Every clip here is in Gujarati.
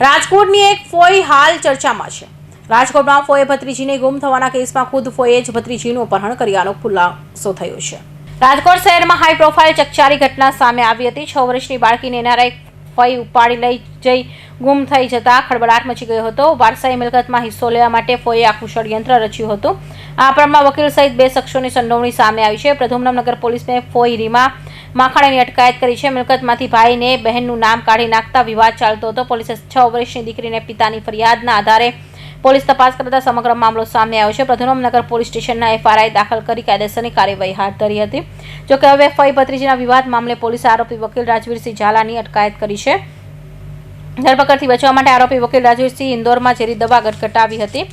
રાજકોટની એક ફોઈ હાલ ચર્ચામાં છે. રાજકોટમાં ફોએ ભત્રીજીને ગુમ થવાના કેસમાં ખુદ ફોએ જ ભત્રીજીનું અપહરણ કર્યાનો ખુલાસો થયો છે. રાજકોટ શહેરમાં હાઈ પ્રોફાઇલ ચકચારી ઘટના સામે આવી હતી. છ વર્ષની બાળકીને એનઆરઆઈ ફોઈ ઉપાડી લઈ જઈ ગુમ થઈ જતા ખડબડાટ મચી ગયો હતો. વારસાઈ મિલકતમાં હિસ્સો લેવા માટે ફોએ આખું ષડયંત્ર રચ્યું હતું. આ પ્રમાણમાં વકીલ સહિત બે શખ્સોની સંડોવણી સામે આવી છે. પ્રધુમનગર પોલીસને ફોઈ રીમા માખણાની અટકાયત કરી છે. મિલકતમાંથી ભાઈને બહેનનું નામ કાઢી નાખતા વિવાદ ચાલતો હતો. પોલીસે છ વર્ષની દીકરીને પિતાની ફરિયાદના આધારે પોલીસ તપાસ કરતા સમગ્ર મામલો સામે આવ્યો છે. પ્રધુમનગર પોલીસ સ્ટેશનના એફઆરઆઈ દાખલ કરી કાયદેસરની કાર્યવાહી હાથ ધરી હતી. જોકે હવે ફઈ ભત્રીજીના વિવાદ મામલે પોલીસે આરોપી વકીલ રાજવીરસિંહ ઝાલાની અટકાયત કરી છે. ધરપકડથી બચવા માટે આરોપી વકીલ રાજવીરસિંહ ઇન્દોરમાં ઝેરી દવા ગટગટાવી હતી.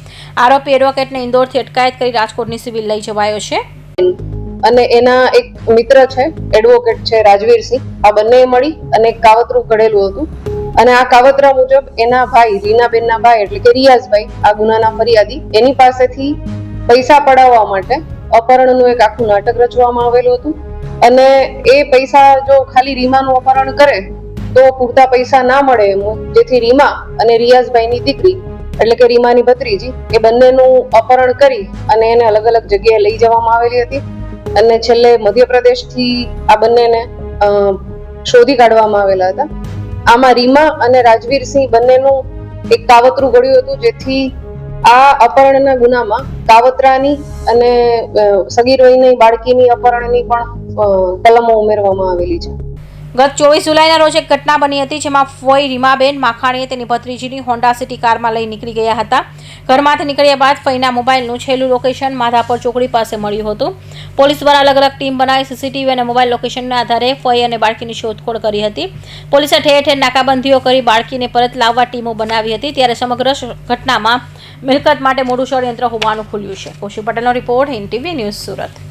આરોપી એડવોકેટને ઇન્દોરથી અટકાયત કરી રાજકોટની સિવિલ લઈ જવાયો છે. અને એના એક મિત્ર છે એડવોકેટ છે રાજવીરસિંહ આ બંને મળી અને એક કાવતરું ઘડેલું હતું. અને આ કાવતરા મુજબ એના ભાઈ, રીનાબેનના ભાઈ એટલે કે રિયાઝભાઈ, આ ગુનાના ફરિયાદી, એની પાસેથી પૈસા પડાવવા માટે અપહરણનું એક આખું નાટક રચવામાં આવેલું હતું. અને એ પૈસા જો ખાલી રીમાનું અપહરણ કરે, તો પૂરતા પૈસા ના મળે એમ. જેથી રીમા અને રિયાઝભાઈની દીકરી, એટલે કે રીમાની ભત્રીજી, એ બંનેનું અપહરણ કરી અને એને અલગ અલગ જગ્યાએ લઈ જવામાં આવેલી હતી. અને છેલ્લે મધ્યપ્રદેશથી આ બંનેને શોધી કાઢવામાં આવેલા હતા. આમાં રીમા અને રાજવીરસિંહ બંનેનું એક કાવતરું ઘડ્યું હતું, જેથી આ અપહરણના ગુનામાં કાવતરાની અને સગીર વયની બાળકીની અપહરણની પણ કલમો ઉમેરવામાં આવેલી છે. ગત ચોવીસ જુલાઈના રોજ એક ઘટના બની હતી જેમાં ફોઈ રીમાબેન માખાણીએ તેની ભત્રીજીની હોન્ડા સિટી કારમાં લઈ નીકળી ગયા હતા. ઘરમાંથી નીકળ્યા બાદ ફઈના મોબાઈલનું છેલ્લું લોકેશન માધાપર ચોકડી પાસે મળ્યું હતું. પોલીસ દ્વારા અલગ અલગ ટીમ બનાવી સીસીટીવી અને મોબાઈલ લોકેશનના આધારે ફઈ અને બાળકીની શોધખોળ કરી હતી. પોલીસે ઠેર ઠેર નાકાબંધીઓ કરી બાળકીને પરત લાવવા ટીમો બનાવી હતી. ત્યારે સમગ્ર ઘટનામાં મિલકત માટે મોટું ષડયંત્ર હોવાનું ખુલ્યું છે. કૌશિક પટેલનો report Hind TV news Surat.